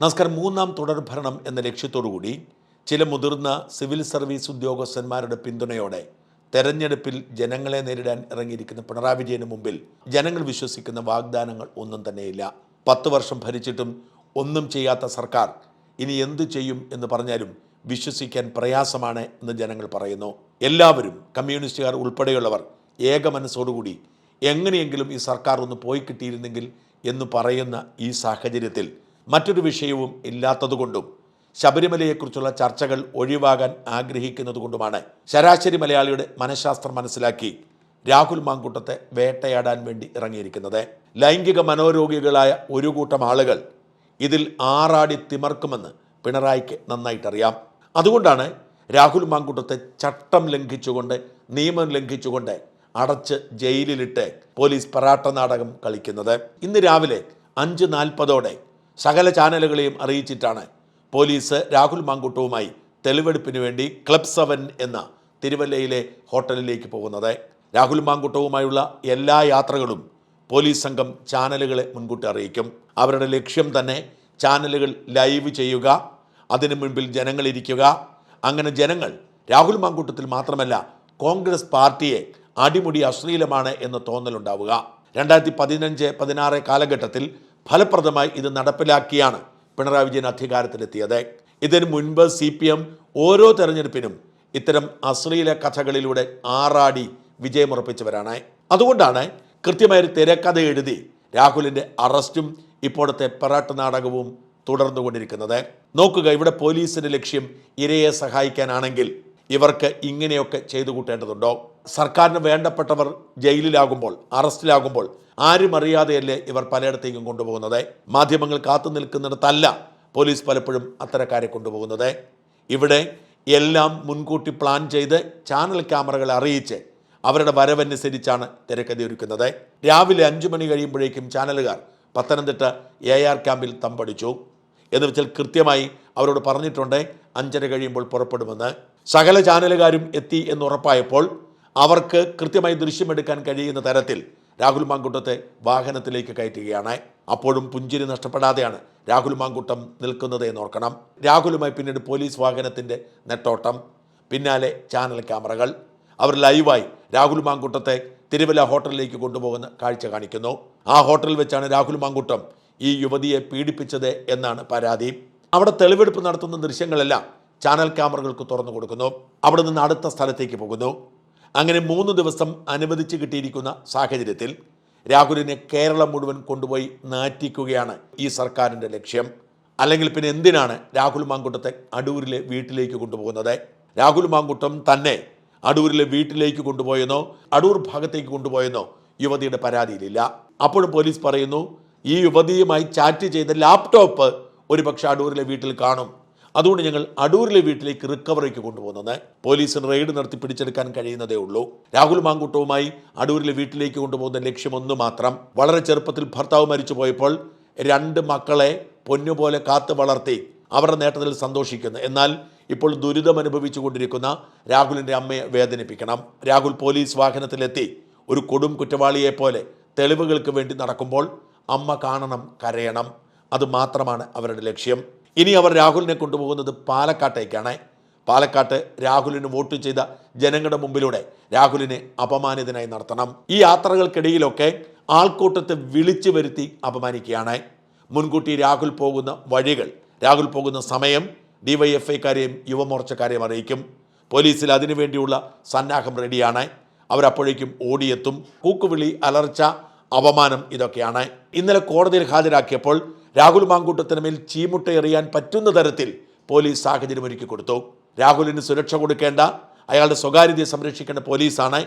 നമസ്കാരം. മൂന്നാം തുടർ ഭരണം എന്ന ലക്ഷ്യത്തോടുകൂടി ചില മുതിർന്ന സിവിൽ സർവീസ് ഉദ്യോഗസ്ഥന്മാരുടെ പിന്തുണയോടെ തെരഞ്ഞെടുപ്പിൽ ജനങ്ങളെ നേരിടാൻ ഇറങ്ങിയിരിക്കുന്ന പിണറായി വിജയന് മുമ്പിൽ ജനങ്ങൾ വിശ്വസിക്കുന്ന വാഗ്ദാനങ്ങൾ ഒന്നും തന്നെയില്ല. പത്ത് വർഷം ഭരിച്ചിട്ടും ഒന്നും ചെയ്യാത്ത സർക്കാർ ഇനി എന്തു ചെയ്യും എന്ന് പറഞ്ഞാലും വിശ്വസിക്കാൻ പ്രയാസമാണ് എന്ന് ജനങ്ങൾ പറയുന്നു. എല്ലാവരും കമ്മ്യൂണിസ്റ്റുകാർ ഉൾപ്പെടെയുള്ളവർ ഏക മനസ്സോടുകൂടി എങ്ങനെയെങ്കിലും ഈ സർക്കാർ ഒന്ന് പോയി കിട്ടിയിരുന്നെങ്കിൽ എന്ന് പറയുന്ന ഈ സാഹചര്യത്തിൽ മറ്റൊരു വിഷയവും ഇല്ലാത്തതുകൊണ്ടും ശബരിമലയെക്കുറിച്ചുള്ള ചർച്ചകൾ ഒഴിവാകാൻ ആഗ്രഹിക്കുന്നതുകൊണ്ടുമാണ് ശരാശരി മലയാളിയുടെ മനഃശാസ്ത്രം മനസ്സിലാക്കി രാഹുൽ മാങ്കൂട്ടത്തെ വേട്ടയാടാൻ വേണ്ടി ഇറങ്ങിയിരിക്കുന്നത്. ലൈംഗിക മനോരോഗികളായ ഒരു കൂട്ടം ആളുകൾ ഇതിൽ ആറാടി തിമർക്കുമെന്ന് പിണറായിക്ക് നന്നായിട്ടറിയാം. അതുകൊണ്ടാണ് രാഹുൽ മാങ്കൂട്ടത്തെ ചട്ടം ലംഘിച്ചുകൊണ്ട് നിയമം ലംഘിച്ചുകൊണ്ട് അടച്ച് ജയിലിലിട്ട് പോലീസ് പറാട്ട നാടകം കളിക്കുന്നത്. ഇന്ന് രാവിലെ അഞ്ച് നാൽപ്പതോടെ സകല ചാനലുകളെയും അറിയിച്ചിട്ടാണ് പോലീസ് രാഹുൽ മാങ്കുട്ടവുമായി തെളിവെടുപ്പിന് വേണ്ടി ക്ലബ് സെവൻ എന്ന തിരുവല്ലയിലെ ഹോട്ടലിലേക്ക് പോകുന്നത്. രാഹുൽ മാങ്കുട്ടവുമായുള്ള എല്ലാ യാത്രകളും പോലീസ് സംഘം ചാനലുകളെ മുൻകൂട്ടി അറിയിക്കും. അവരുടെ ലക്ഷ്യം തന്നെ ചാനലുകൾ ലൈവ് ചെയ്യുക അതിനു മുൻപിൽ ജനങ്ങളിരിക്കുക അങ്ങനെ ജനങ്ങൾ രാഹുൽ മാങ്കൂട്ടത്തിൽ മാത്രമല്ല കോൺഗ്രസ് പാർട്ടിയെ അടിമുടി അശ്ലീലമാണ് എന്ന് തോന്നലുണ്ടാവുക. രണ്ടായിരത്തി പതിനഞ്ച് പതിനാറ് കാലഘട്ടത്തിൽ ഫലപ്രദമായി ഇത് നടപ്പിലാക്കിയാണ് പിണറായി വിജയൻ അധികാരത്തിലെത്തിയത്. ഇതിന് മുൻപ് സി പി എം ഓരോ തെരഞ്ഞെടുപ്പിനും ഇത്തരം അശ്ലീല കഥകളിലൂടെ ആറാടി വിജയമുറപ്പിച്ചവരാണ്. അതുകൊണ്ടാണ് കൃത്യമായൊരു തിരക്കഥ എഴുതി രാഹുലിന്റെ അറസ്റ്റും ഇപ്പോഴത്തെ പെറാട്ട് നാടകവും തുടർന്നു തുടർന്നുകൊണ്ടിരിക്കുന്നത് നോക്കുക ഇവിടെ പോലീസിന്റെ ലക്ഷ്യം ഇരയെ സഹായിക്കാനാണെങ്കിൽ ഇവർക്ക് ഇങ്ങനെയൊക്കെ ചെയ്തു കൂട്ടേണ്ടതുണ്ടോ? സർക്കാരിന് വേണ്ടപ്പെട്ടവർ ജയിലിലാകുമ്പോൾ അറസ്റ്റിലാകുമ്പോൾ ആരും അറിയാതെയല്ലേ ഇവർ പലയിടത്തേക്കും കൊണ്ടുപോകുന്നത്? മാധ്യമങ്ങൾ കാത്തു നിൽക്കുന്നിടത്തല്ല പോലീസ് പലപ്പോഴും അത്തരക്കാരെ കൊണ്ടുപോകുന്നത്. ഇവിടെ എല്ലാം മുൻകൂട്ടി പ്ലാൻ ചെയ്ത് ചാനൽ ക്യാമറകളെ അറിയിച്ച് അവരുടെ വരവനുസരിച്ചാണ് തിരക്കഥ ഒരുക്കുന്നത്. രാവിലെ അഞ്ചു മണി കഴിയുമ്പോഴേക്കും ചാനലുകാർ പത്തനംതിട്ട എ ആർ ക്യാമ്പിൽ തമ്പടിച്ചു. എന്ന് വെച്ചാൽ കൃത്യമായി അവരോട് പറഞ്ഞിട്ടുണ്ട് അഞ്ചര കഴിയുമ്പോൾ പുറപ്പെടുമെന്ന്. സകല ചാനലുകാരും എത്തി എന്ന് ഉറപ്പായപ്പോൾ അവർക്ക് കൃത്യമായി ദൃശ്യമെടുക്കാൻ കഴിയുന്ന തരത്തിൽ രാഹുൽ മാങ്കുട്ടത്തെ വാഹനത്തിലേക്ക് കയറ്റുകയാണ്. അപ്പോഴും പുഞ്ചിരി നഷ്ടപ്പെടാതെയാണ് രാഹുൽ മാങ്കുട്ടം നിൽക്കുന്നത് എന്ന് ഓർക്കണം രാഹുലുമായി പിന്നീട് പോലീസ് വാഹനത്തിന്റെ നെട്ടോട്ടം പിന്നാലെ ചാനൽ ക്യാമറകൾ. അവർ ലൈവായി രാഹുൽ മാങ്കുട്ടത്തെ തിരുവല്ല ഹോട്ടലിലേക്ക് കൊണ്ടുപോകുന്ന കാഴ്ച കാണിക്കുന്നു. ആ ഹോട്ടലിൽ വെച്ചാണ് രാഹുൽ മാങ്കുട്ടം ഈ യുവതിയെ പീഡിപ്പിച്ചത് എന്നാണ് പരാതി. അവിടെ തെളിവെടുപ്പ് നടത്തുന്ന ദൃശ്യങ്ങളെല്ലാം ചാനൽ ക്യാമറകൾക്ക് തുറന്നു കൊടുക്കുന്നു. അവിടെ നിന്ന് അടുത്ത സ്ഥലത്തേക്ക് പോകുന്നു. അങ്ങനെ മൂന്ന് ദിവസം അനുവദിച്ച് കിട്ടിയിരിക്കുന്ന സാഹചര്യത്തിൽ രാഹുലിനെ കേരളം മുഴുവൻ കൊണ്ടുപോയി നാറ്റിക്കുകയാണ് ഈ സർക്കാരിന്റെ ലക്ഷ്യം. അല്ലെങ്കിൽ പിന്നെ എന്തിനാണ് രാഹുൽ മാങ്കുട്ടത്തെ അടൂരിലെ വീട്ടിലേക്ക് കൊണ്ടുപോകുന്നത്? രാഹുൽ മാങ്കുട്ടം തന്നെ അടൂരിലെ വീട്ടിലേക്ക് കൊണ്ടുപോയെന്നോ അടൂർ ഭാഗത്തേക്ക് കൊണ്ടുപോയെന്നോ യുവതിയുടെ പരാതിയിലില്ല. അപ്പോഴും പോലീസ് പറയുന്നു ഈ യുവതിയുമായി ചാറ്റ് ചെയ്ത ലാപ്ടോപ്പ് ഒരുപക്ഷെ അടൂരിലെ വീട്ടിൽ കാണും. അതുകൊണ്ട് ഞങ്ങൾ അടൂരിലെ വീട്ടിലേക്ക് റിക്കവറിക്ക് കൊണ്ടുപോകുന്നത് പോലീസിന് റെയ്ഡ് നടത്തി പിടിച്ചെടുക്കാൻ കഴിയുന്നതേ ഉള്ളൂ. രാഹുൽ മാങ്കൂട്ടവുമായി അടൂരിലെ വീട്ടിലേക്ക് കൊണ്ടുപോകുന്ന ലക്ഷ്യമൊന്നു മാത്രം. വളരെ ചെറുപ്പത്തിൽ ഭർത്താവ് മരിച്ചു പോയപ്പോൾ രണ്ട് മക്കളെ പൊന്നുപോലെ കാത്തു വളർത്തി അവരുടെ നേട്ടത്തിൽ സന്തോഷിക്കുന്നു. എന്നാൽ ഇപ്പോൾ ദുരിതം അനുഭവിച്ചു കൊണ്ടിരിക്കുന്ന രാഹുലിന്റെ അമ്മയെ വേദനിപ്പിക്കണം. രാഹുൽ പോലീസ് വാഹനത്തിലെത്തി ഒരു കൊടും കുറ്റവാളിയെ പോലെ തെളിവുകൾക്ക് വേണ്ടി നടക്കുമ്പോൾ അമ്മ കാണണം കരയണം. അതുമാത്രമാണ് അവരുടെ ലക്ഷ്യം. ഇനി അവർ രാഹുലിനെ കൊണ്ടുപോകുന്നത് പാലക്കാട്ടേക്കാണ്. പാലക്കാട്ട് രാഹുലിന് വോട്ട് ചെയ്ത ജനങ്ങളുടെ മുമ്പിലൂടെ രാഹുലിനെ അപമാനിതനായി നടത്തണം. ഈ യാത്രകൾക്കിടയിലൊക്കെ ആൾക്കൂട്ടത്തെ വിളിച്ചു വരുത്തി അപമാനിക്കുകയാണ്. മുൻകൂട്ടി രാഹുൽ പോകുന്ന വഴികൾ രാഹുൽ പോകുന്ന സമയം ഡിവൈഎഫ്ഐക്കാരെയും യുവമോർച്ചക്കാരെയും അറിയിക്കും. പോലീസിൽ അതിനുവേണ്ടിയുള്ള സന്നാഹം റെഡിയാണ്. അവരപ്പോഴേക്കും ഓടിയെത്തും. കൂക്കുവിളി അലർച്ച അപമാനം ഇതൊക്കെയാണ്. ഇന്നലെ കോടതിയിൽ ഹാജരാക്കിയപ്പോൾ രാഹുൽ മാങ്കൂട്ടത്തിന് മേൽ ചീമുട്ട എറിയാൻ പറ്റുന്ന തരത്തിൽ പോലീസ് സാഹചര്യം ഒരുക്കി കൊടുത്തു. രാഹുലിന് സുരക്ഷ കൊടുക്കേണ്ട അയാളുടെ സ്വകാര്യതയെ സംരക്ഷിക്കേണ്ട പോലീസാണ്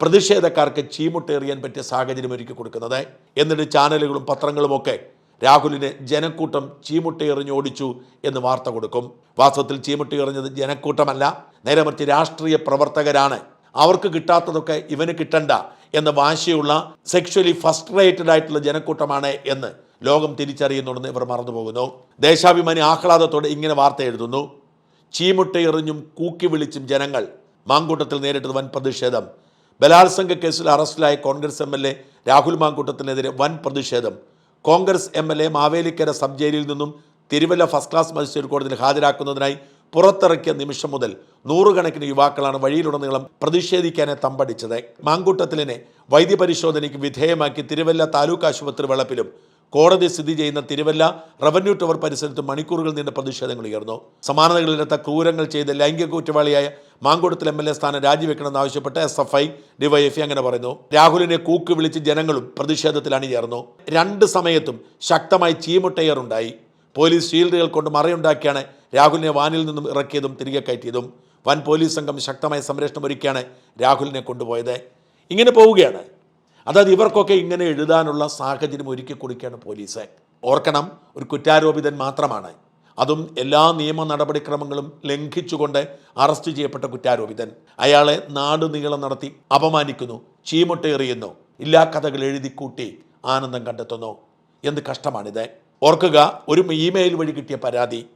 പ്രതിഷേധക്കാർക്ക് ചീമുട്ട എറിയാൻ പറ്റിയ സാഹചര്യം ഒരുക്കി കൊടുക്കുന്നത്. എന്നിട്ട് ചാനലുകളും പത്രങ്ങളുമൊക്കെ രാഹുലിനെ ജനക്കൂട്ടം ചീമുട്ട എറിഞ്ഞ് ഓടിച്ചു എന്ന് വാർത്ത കൊടുക്കും. വാസ്തവത്തിൽ ചീമുട്ട എറിഞ്ഞത് ജനക്കൂട്ടമല്ല നേരെ മറിച്ച് രാഷ്ട്രീയ പ്രവർത്തകരാണ്. അവർക്ക് കിട്ടാത്തതൊക്കെ ഇവന് കിട്ടണ്ട എന്ന വാശിയുള്ള സെക്ഷലി ഫസ്ട്രേറ്റഡ് ആയിട്ടുള്ള ജനക്കൂട്ടമാണ് എന്ന് ലോകം തിരിച്ചറിയുന്നുണ്ടെന്ന് ഇവർ മറന്നുപോകുന്നു. ദേശാഭിമാനി ആഹ്ലാദത്തോടെ ഇങ്ങനെ വാർത്ത എഴുതുന്നു. ചീമുട്ടയെറിഞ്ഞും കൂക്കി വിളിച്ചും ജനങ്ങൾ മാങ്കൂട്ടത്തിൽ നേരിട്ടത് വൻ പ്രതിഷേധം. ബലാത്സംഗ കേസിൽ അറസ്റ്റിലായ Congress M L A Rahul മാങ്കൂട്ടത്തിനെതിരെ വൻ പ്രതിഷേധം. Congress M L A Mavelikkara sub ജയിലിൽ നിന്നും തിരുവല്ല ഫസ്റ്റ് ക്ലാസ് മജിസ്ട്രേറ്റ് കോടതിയിൽ ഹാജരാക്കുന്നതിനായി പുറത്തിറക്കിയ നിമിഷം മുതൽ നൂറുകണക്കിന് യുവാക്കളാണ് വഴിയിലുടനീളം പ്രതിഷേധിക്കാനെ തമ്പടിച്ചത്. മാങ്കൂട്ടത്തിലിനെ വൈദ്യപരിശോധനയ്ക്ക് വിധേയമാക്കി തിരുവല്ല താലൂക്ക് ആശുപത്രി വളപ്പിലും കോടതി സ്ഥിതി ചെയ്യുന്ന തിരുവല്ല റവന്യൂ ടവർ പരിസരത്ത് മണിക്കൂറുകൾ നീണ്ട പ്രതിഷേധങ്ങൾ ഉയർന്നു. സമാനതകളില്ലാത്ത ക്രൂരങ്ങൾ ചെയ്ത് ലൈംഗിക കുറ്റവാളിയായ മാങ്കൂട്ടത്തിൽ എം എൽ എ സ്ഥാനം രാജിവെക്കണമെന്ന് ആവശ്യപ്പെട്ട് എസ് എഫ് ഐ ഡിവൈഎഫ്ഐ അങ്ങനെ പറയുന്നു. രാഹുലിനെ കൂക്ക് വിളിച്ച് ജനങ്ങളും പ്രതിഷേധത്തിൽ അണിചേർന്നു രണ്ട് സമയത്തും ശക്തമായി ചീമുട്ടയറുണ്ടായി. പോലീസ് ഷീൽഡുകൾ കൊണ്ട് മറയുണ്ടാക്കിയാണ് രാഹുലിനെ വാനിൽ നിന്നും ഇറക്കിയതും തിരികെ കയറ്റിയതും. വൻ പോലീസ് സംഘം ശക്തമായ സംരക്ഷണം ഒരുക്കിയാണ് രാഹുലിനെ കൊണ്ടുപോയത്. ഇങ്ങനെ പോവുകയാണ്. അതായത് ഇവർക്കൊക്കെ ഇങ്ങനെ എഴുതാനുള്ള സാഹചര്യം ഒരുക്കി കൊടുക്കുകയാണ് പോലീസ്. ഓർക്കണം ഒരു കുറ്റാരോപിതൻ മാത്രമാണ്. അതും എല്ലാ നിയമ നടപടിക്രമങ്ങളും ലംഘിച്ചുകൊണ്ട് അറസ്റ്റ് ചെയ്യപ്പെട്ട കുറ്റാരോപിതൻ. അയാളെ നാട് നീളം നടത്തി അപമാനിക്കുന്നു ചീമുട്ടേറിയുന്നു. ഇല്ലാ കഥകൾ എഴുതി കൂട്ടി ആനന്ദം കണ്ടെത്തുന്നു. എന്ത് കഷ്ടമാണിത്. ഓർക്കുക ഒരു ഇമെയിൽ വഴി കിട്ടിയ പരാതി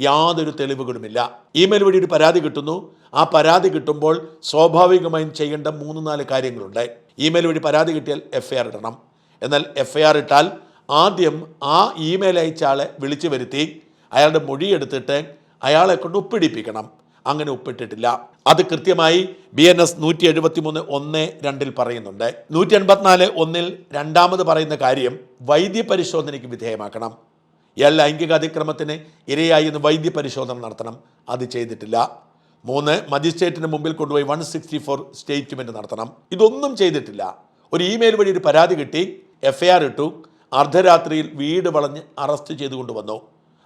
യാതൊരു തെളിവുകളുമില്ല. ഇമെയിൽ വഴി ഒരു പരാതി കിട്ടുന്നു. ആ പരാതി കിട്ടുമ്പോൾ സ്വാഭാവികമായും ചെയ്യേണ്ട മൂന്ന് നാല് കാര്യങ്ങളുണ്ട്. ഇമെയിൽ വഴി പരാതി കിട്ടിയാൽ എഫ് ഐ ആർ ഇടണം. എന്നാൽ എഫ് ഐ ആർ ഇട്ടാൽ ആദ്യം ആ ഇമെയിൽ അയച്ച ആളെ വിളിച്ചു വരുത്തി അയാളുടെ മൊഴി എടുത്തിട്ട് അയാളെ കൊണ്ട് ഒപ്പിടിപ്പിക്കണം. അങ്ങനെ ഒപ്പിട്ടിട്ടില്ല. അത് കൃത്യമായി ബി എൻ എസ് നൂറ്റി എഴുപത്തി മൂന്ന് ഒന്ന് രണ്ടിൽ പറയുന്നുണ്ട്. നൂറ്റി എൺപത്തിനാല് ഒന്നിൽ രണ്ടാമത് പറയുന്ന കാര്യം വൈദ്യപരിശോധനയ്ക്ക് വിധേയമാക്കണം. ഇയാൾ ലൈംഗിക അതിക്രമത്തിന് ഇരയായി എന്ന് വൈദ്യ പരിശോധന നടത്തണം. അത് ചെയ്തിട്ടില്ല. മൂന്ന് മജിസ്ട്രേറ്റിന് മുമ്പിൽ കൊണ്ടുപോയി വൺ സിക്സ്റ്റി ഫോർ സ്റ്റേറ്റ്മെന്റ് നടത്തണം. ഇതൊന്നും ചെയ്തിട്ടില്ല. ഒരു ഇമെയിൽ വഴി ഒരു പരാതി കിട്ടി. എഫ് ഐ ആർ ഇട്ടു. അർദ്ധരാത്രിയിൽ വീട് വളഞ്ഞ് അറസ്റ്റ് ചെയ്തു വന്നു.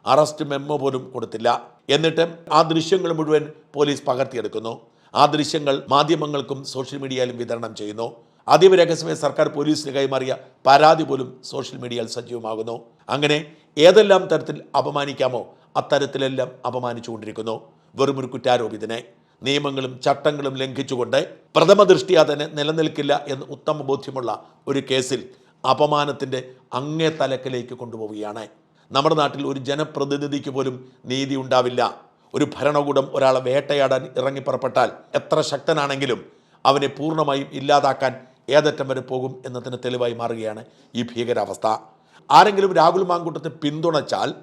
അറസ്റ്റ് മെമ്മോ പോലും കൊടുത്തില്ല. എന്നിട്ട് ആ ദൃശ്യങ്ങൾ മുഴുവൻ പോലീസ് പകർത്തിയെടുക്കുന്നു. ആ ദൃശ്യങ്ങൾ മാധ്യമങ്ങൾക്കും സോഷ്യൽ മീഡിയയിലും വിതരണം ചെയ്യുന്നു. അതീവ രഹസ്യമായി സർക്കാർ പോലീസിന് കൈമാറിയ പരാതി പോലും സോഷ്യൽ മീഡിയയിൽ സജീവമാകുന്നു. അങ്ങനെ ഏതെല്ലാം തരത്തിൽ അപമാനിക്കാമോ അത്തരത്തിലെല്ലാം അപമാനിച്ചുകൊണ്ടിരിക്കുന്നു. വെറുമൊരു കുറ്റാരോപിതനെ നിയമങ്ങളും ചട്ടങ്ങളും ലംഘിച്ചുകൊണ്ട് പ്രഥമ ദൃഷ്ടിയാ തന്നെ നിലനിൽക്കില്ല എന്ന് ഉത്തമ ബോധ്യമുള്ള ഒരു കേസിൽ അപമാനത്തിന്റെ അങ്ങേ തലക്കിലേക്ക് കൊണ്ടുപോവുകയാണ്. നമ്മുടെ നാട്ടിൽ ഒരു ജനപ്രതിനിധിക്ക് പോലും നീതി ഉണ്ടാവില്ല. ഒരു ഭരണകൂടം ഒരാളെ വേട്ടയാടാൻ ഇറങ്ങിപ്പുറപ്പെട്ടാൽ എത്ര ശക്തനാണെങ്കിലും അവനെ പൂർണമായും ഇല്ലാതാക്കാൻ ഏതറ്റം വരെ പോകും എന്നതിന് തെളിവായി മാറുകയാണ് ഈ ഭീകരാവസ്ഥ. ആരെങ്കിലും രാഹുൽ മാങ്കൂട്ടത്തെ പിന്തുണച്ചാൽ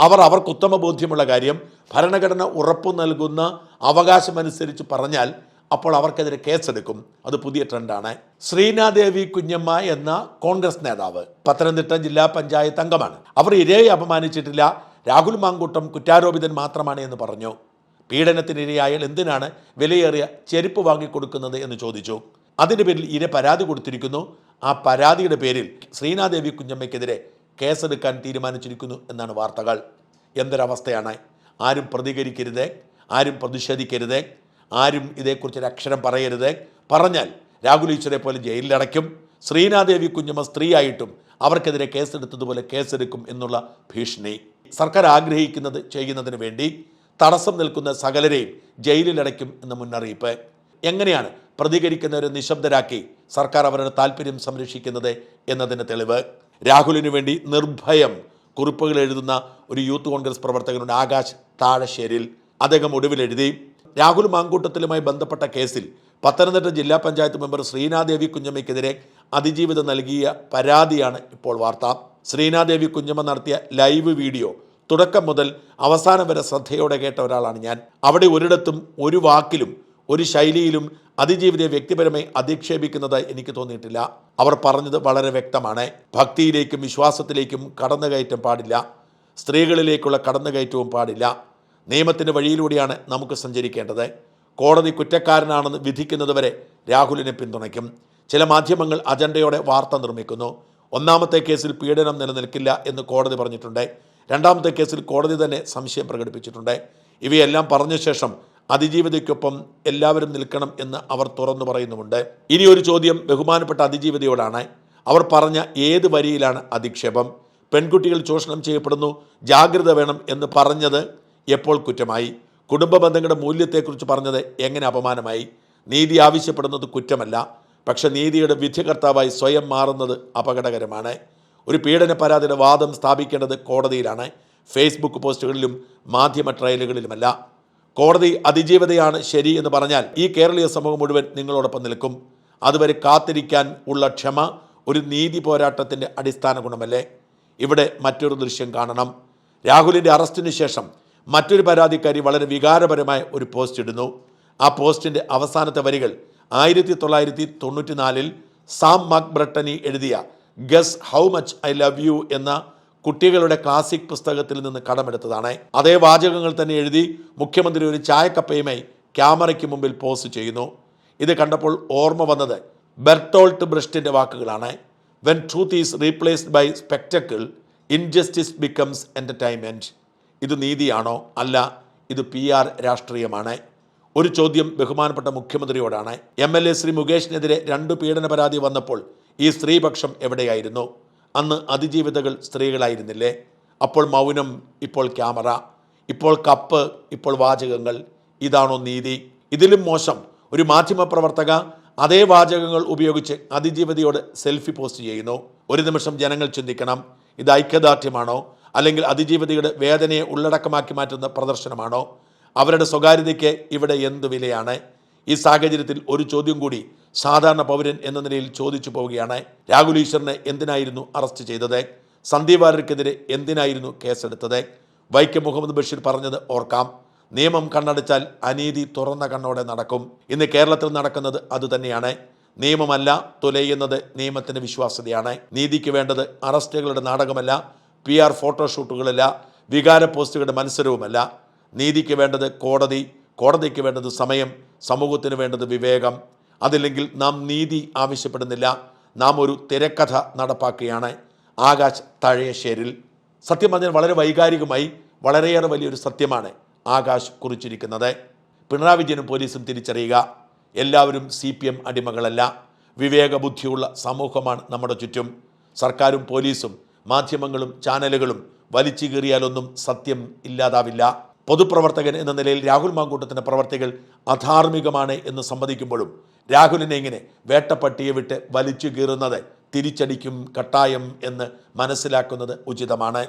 അവർ അവർക്ക് ഉത്തമ ബോധ്യമുള്ള കാര്യം ഭരണഘടന ഉറപ്പു നൽകുന്ന അവകാശമനുസരിച്ച് പറഞ്ഞാൽ അപ്പോൾ അവർക്കെതിരെ കേസെടുക്കും. അത് പുതിയ ട്രെൻഡാണ്. ശ്രീനാദേവി കുഞ്ഞമ്മ എന്ന കോൺഗ്രസ് നേതാവ് പത്തനംതിട്ട ജില്ലാ പഞ്ചായത്ത് അംഗമാണ്. അവർ ഇരയെ അപമാനിച്ചിട്ടില്ല. രാഹുൽ മാങ്കൂട്ടം കുറ്റാരോപിതൻ മാത്രമാണ് എന്ന് പറഞ്ഞു. പീഡനത്തിനിരയായാൽ എന്തിനാണ് വിലയേറിയ ചെരുപ്പ് വാങ്ങിക്കൊടുക്കുന്നത് എന്ന് ചോദിച്ചു. അതിന്റെ പേരിൽ ഇര പരാതി കൊടുത്തിരിക്കുന്നു. ആ പരാതിയുടെ പേരിൽ ശ്രീനാദേവി കുഞ്ഞമ്മയ്ക്കെതിരെ കേസെടുക്കാൻ തീരുമാനിച്ചിരിക്കുന്നു എന്നാണ് വാർത്തകൾ. എന്തൊരവസ്ഥയാണ്? ആരും പ്രതികരിക്കരുത് ആരും പ്രതിഷേധിക്കരുത് ആരും ഇതേക്കുറിച്ച് ഒരു അക്ഷരം പറയരുത്. പറഞ്ഞാൽ രാഹുൽ ഈശ്വരെ പോലെ ജയിലിലടയ്ക്കും. ശ്രീനാദേവി കുഞ്ഞമ്മ സ്ത്രീയായിട്ടും അവർക്കെതിരെ കേസെടുത്തതുപോലെ കേസെടുക്കും എന്നുള്ള ഭീഷണി. സർക്കാർ ആഗ്രഹിക്കുന്നത് ചെയ്യുന്നതിന് വേണ്ടി തടസ്സം നിൽക്കുന്ന സകലരെയും ജയിലിലടയ്ക്കും എന്ന മുന്നറിയിപ്പ്. എങ്ങനെയാണ് പ്രതികരിക്കുന്നവരെ നിശബ്ദരാക്കി സർക്കാർ അവരുടെ താല്പര്യം സംരക്ഷിക്കുന്നത് എന്നതിന് തെളിവ്. രാഹുലിന് വേണ്ടി നിർഭയം കുറിപ്പുകൾ എഴുതുന്ന ഒരു യൂത്ത് കോൺഗ്രസ് പ്രവർത്തകനുണ്ട് ആകാശ് താഴശ്ശേരിൽ അദ്ദേഹം ഒടുവിൽ എഴുതി രാഹുൽ മാങ്കൂട്ടത്തിലുമായി ബന്ധപ്പെട്ട കേസിൽ പത്തനംതിട്ട ജില്ലാ പഞ്ചായത്ത് മെമ്പർ ശ്രീനാദേവി കുഞ്ഞമ്മയ്ക്കെതിരെ അതിജീവിതം നൽകിയ പരാതിയാണ് ഇപ്പോൾ വാർത്ത. ശ്രീനാദേവി കുഞ്ഞമ്മ നടത്തിയ ലൈവ് വീഡിയോ തുടക്കം മുതൽ അവസാനം വരെ ശ്രദ്ധയോടെ കേട്ട ഒരാളാണ് ഞാൻ. അവിടെ ഒരിടത്തും ഒരു വാക്കിലും ഒരു ശൈലിയിലും അതിജീവിതയെ വ്യക്തിപരമായി അധിക്ഷേപിക്കുന്നത് എനിക്ക് തോന്നിയിട്ടില്ല. അവർ പറഞ്ഞത് വളരെ വ്യക്തമാണ്. ഭക്തിയിലേക്കും വിശ്വാസത്തിലേക്കും കടന്നുകയറ്റം പാടില്ല. സ്ത്രീകളിലേക്കുള്ള കടന്നുകയറ്റവും പാടില്ല. നിയമത്തിന്റെ വഴിയിലൂടെയാണ് നമുക്ക് സഞ്ചരിക്കേണ്ടത്. കോടതി കുറ്റക്കാരനാണെന്ന് വിധിക്കുന്നതുവരെ രാഹുലിനെ പിന്തുണയ്ക്കും. ചില മാധ്യമങ്ങൾ അജണ്ടയോടെ വാർത്ത നിർമ്മിക്കുന്നു. ഒന്നാമത്തെ കേസിൽ പീഡനം നിലനിൽക്കില്ല എന്ന് കോടതി പറഞ്ഞിട്ടുണ്ട്. രണ്ടാമത്തെ കേസിൽ കോടതി തന്നെ സംശയം പ്രകടിപ്പിച്ചിട്ടുണ്ട്. ഇവയെല്ലാം പറഞ്ഞ ശേഷം അതിജീവിതയ്ക്കൊപ്പം എല്ലാവരും നിൽക്കണം എന്ന് അവർ തുറന്നു പറയുന്നുമുണ്ട്. ഇനി ഒരു ചോദ്യം ബഹുമാനപ്പെട്ട അതിജീവിതയോടാണ്. അവർ പറഞ്ഞ ഏത് വരിയിലാണ് അധിക്ഷേപം? പെൺകുട്ടികൾ ചൂഷണം ചെയ്യപ്പെടുന്നു ജാഗ്രത വേണം എന്ന് പറഞ്ഞത് എപ്പോൾ കുറ്റമായി? കുടുംബ ബന്ധങ്ങളുടെ മൂല്യത്തെക്കുറിച്ച് പറഞ്ഞത് എങ്ങനെ അപമാനമായി? നീതി ആവശ്യപ്പെടുന്നത് കുറ്റമല്ല പക്ഷെ നീതിയുടെ വിധികർത്താവായി സ്വയം മാറുന്നത് അപകടകരമാണ്. ഒരു പീഡന പരാതിയുടെ വാദം സ്ഥാപിക്കേണ്ടത് കോടതിയിലാണ്. ഫേസ്ബുക്ക് പോസ്റ്റുകളിലും മാധ്യമ ട്രയലുകളിലുമല്ല. കോടതി അതിജീവതയാണ് ശരി എന്ന് പറഞ്ഞാൽ ഈ കേരളീയ സമൂഹം മുഴുവൻ നിങ്ങളോടൊപ്പം നിൽക്കും. അതുവരെ കാത്തിരിക്കാൻ ഉള്ള ക്ഷമ ഒരു നീതി പോരാട്ടത്തിന്റെ അടിസ്ഥാന ഗുണമല്ലേ? ഇവിടെ മറ്റൊരു ദൃശ്യം കാണണം. രാഹുലിന്റെ അറസ്റ്റിന് ശേഷം മറ്റൊരു പരാതിക്കാരി വളരെ വികാരപരമായ ഒരു പോസ്റ്റ് ഇടുന്നു. ആ പോസ്റ്റിന്റെ അവസാനത്തെ വരികൾ ആയിരത്തി തൊള്ളായിരത്തി തൊണ്ണൂറ്റിനാലിൽ സാം മാക് ബ്രട്ടനി എഴുതിയ guess how much I love you എന്ന കുട്ടികളുടെ ക്ലാസിക് പുസ്തകത്തിൽ നിന്ന് കടമെടുത്തതാണ്. അതേ വാചകങ്ങൾ തന്നെ എഴുതി മുഖ്യമന്ത്രി ഒരു ചായക്കപ്പയുമായി ക്യാമറയ്ക്ക് മുമ്പിൽ പോസ്റ്റ് ചെയ്യുന്നു. ഇത് കണ്ടപ്പോൾ ഓർമ്മ വന്നത് ബെർട്ടോൾട്ട് ബ്രിസ്റ്റിന്റെ വാക്കുകളാണ്. When truth is replaced by spectacle injustice becomes entertainment ഇത് നീതിയാണോ? അല്ല ഇത് പി ആർ രാഷ്ട്രീയമാണ്. ഒരു ചോദ്യം ബഹുമാനപ്പെട്ട മുഖ്യമന്ത്രിയോടാണ്. എം എൽ എ ശ്രീ മുകേഷിനെതിരെ രണ്ട് പീഡന പരാതി വന്നപ്പോൾ ഈ സ്ത്രീപക്ഷം എവിടെയായിരുന്നു? അന്ന് അതിജീവിതകൾ സ്ത്രീകളായിരുന്നില്ലേ? അപ്പോൾ മൗനം ഇപ്പോൾ ക്യാമറ ഇപ്പോൾ കപ്പ് ഇപ്പോൾ വാചകങ്ങൾ. ഇതാണോ നീതി. ഇതിലും മോശം. ഒരു മാധ്യമപ്രവർത്തക അതേ വാചകങ്ങൾ ഉപയോഗിച്ച് അതിജീവിതയോട് സെൽഫി പോസ്റ്റ് ചെയ്യുന്നു. ഒരു നിമിഷം ജനങ്ങൾ ചിന്തിക്കണം. ഇത് ഐക്യദാർഢ്യമാണോ? അല്ലെങ്കിൽ അതിജീവിതയുടെ വേദനയെ ഉള്ളടക്കമാക്കി മാറ്റുന്ന പ്രദർശനമാണോ? അവരുടെ സ്വകാര്യതയ്ക്ക് ഇവിടെ എന്ത് വിലയാണ്? ഈ സാഹചര്യത്തിൽ ഒരു ചോദ്യം കൂടി സാധാരണ പൗരൻ എന്ന നിലയിൽ ചോദിച്ചു പോവുകയാണ്. രാഹുൽ ഈശ്വറിനെ എന്തിനായിരുന്നു അറസ്റ്റ് ചെയ്തത്? സന്ദീപ് വാര്യർക്കെതിരെ എന്തിനായിരുന്നു കേസെടുത്തത്? വൈക്കം മുഹമ്മദ് ബഷീർ പറഞ്ഞത് ഓർക്കാം. നിയമം കണ്ണടച്ചാൽ അനീതി തുറന്ന കണ്ണോടെ നടക്കും. ഇന്ന് കേരളത്തിൽ നടക്കുന്നത് അതുതന്നെയാണ്. നിയമമല്ല തുലയുന്നത് നിയമത്തിന്റെ വിശ്വാസ്യതയാണ്. നീതിക്ക് വേണ്ടത് അറസ്റ്റുകളുടെ നാടകമല്ല പി ആർ ഫോട്ടോഷൂട്ടുകളല്ല വികാര പോസ്റ്റുകളുടെ മത്സരവുമല്ല. നീതിക്ക് വേണ്ടത് കോടതി കോടതിക്ക് വേണ്ടത് സമയം സമൂഹത്തിന് വേണ്ടത് വിവേകം. അതില്ലെങ്കിൽ നാം നീതി ആവശ്യപ്പെടുന്നില്ല. നാം ഒരു തിരക്കഥ നടപ്പാക്കുകയാണ്. ആകാശ് തഴയശ്ശേരിൽ സത്യം പറഞ്ഞാൽ വളരെ വൈകാരികമായി വളരെയേറെ വലിയൊരു സത്യമാണ് ആകാശ് കുറിച്ചിരിക്കുന്നത്. പിണറായി വിജയനും പോലീസും തിരിച്ചറിയുക. എല്ലാവരും സി പി എം അടിമകളല്ല. വിവേകബുദ്ധിയുള്ള സമൂഹമാണ് നമ്മുടെ ചുറ്റും. സർക്കാരും പോലീസും മാധ്യമങ്ങളും ചാനലുകളും വലിച്ചു കീറിയാലൊന്നും സത്യം ഇല്ലാതാവില്ല. പൊതുപ്രവർത്തകൻ എന്ന നിലയിൽ രാഹുൽ മാങ്കൂട്ടത്തിന്റെ പ്രവർത്തികൾ അധാർമികമാണ് എന്ന് സമ്മതിക്കുമ്പോഴും രാഹുലിനെ ഇങ്ങനെ വേട്ടപ്പട്ടിയെ വിട്ട് വലിച്ചു കീറുന്നത് തിരിച്ചടിക്കും കട്ടായം എന്ന് മനസ്സിലാക്കുന്നത് ഉചിതമാണ്.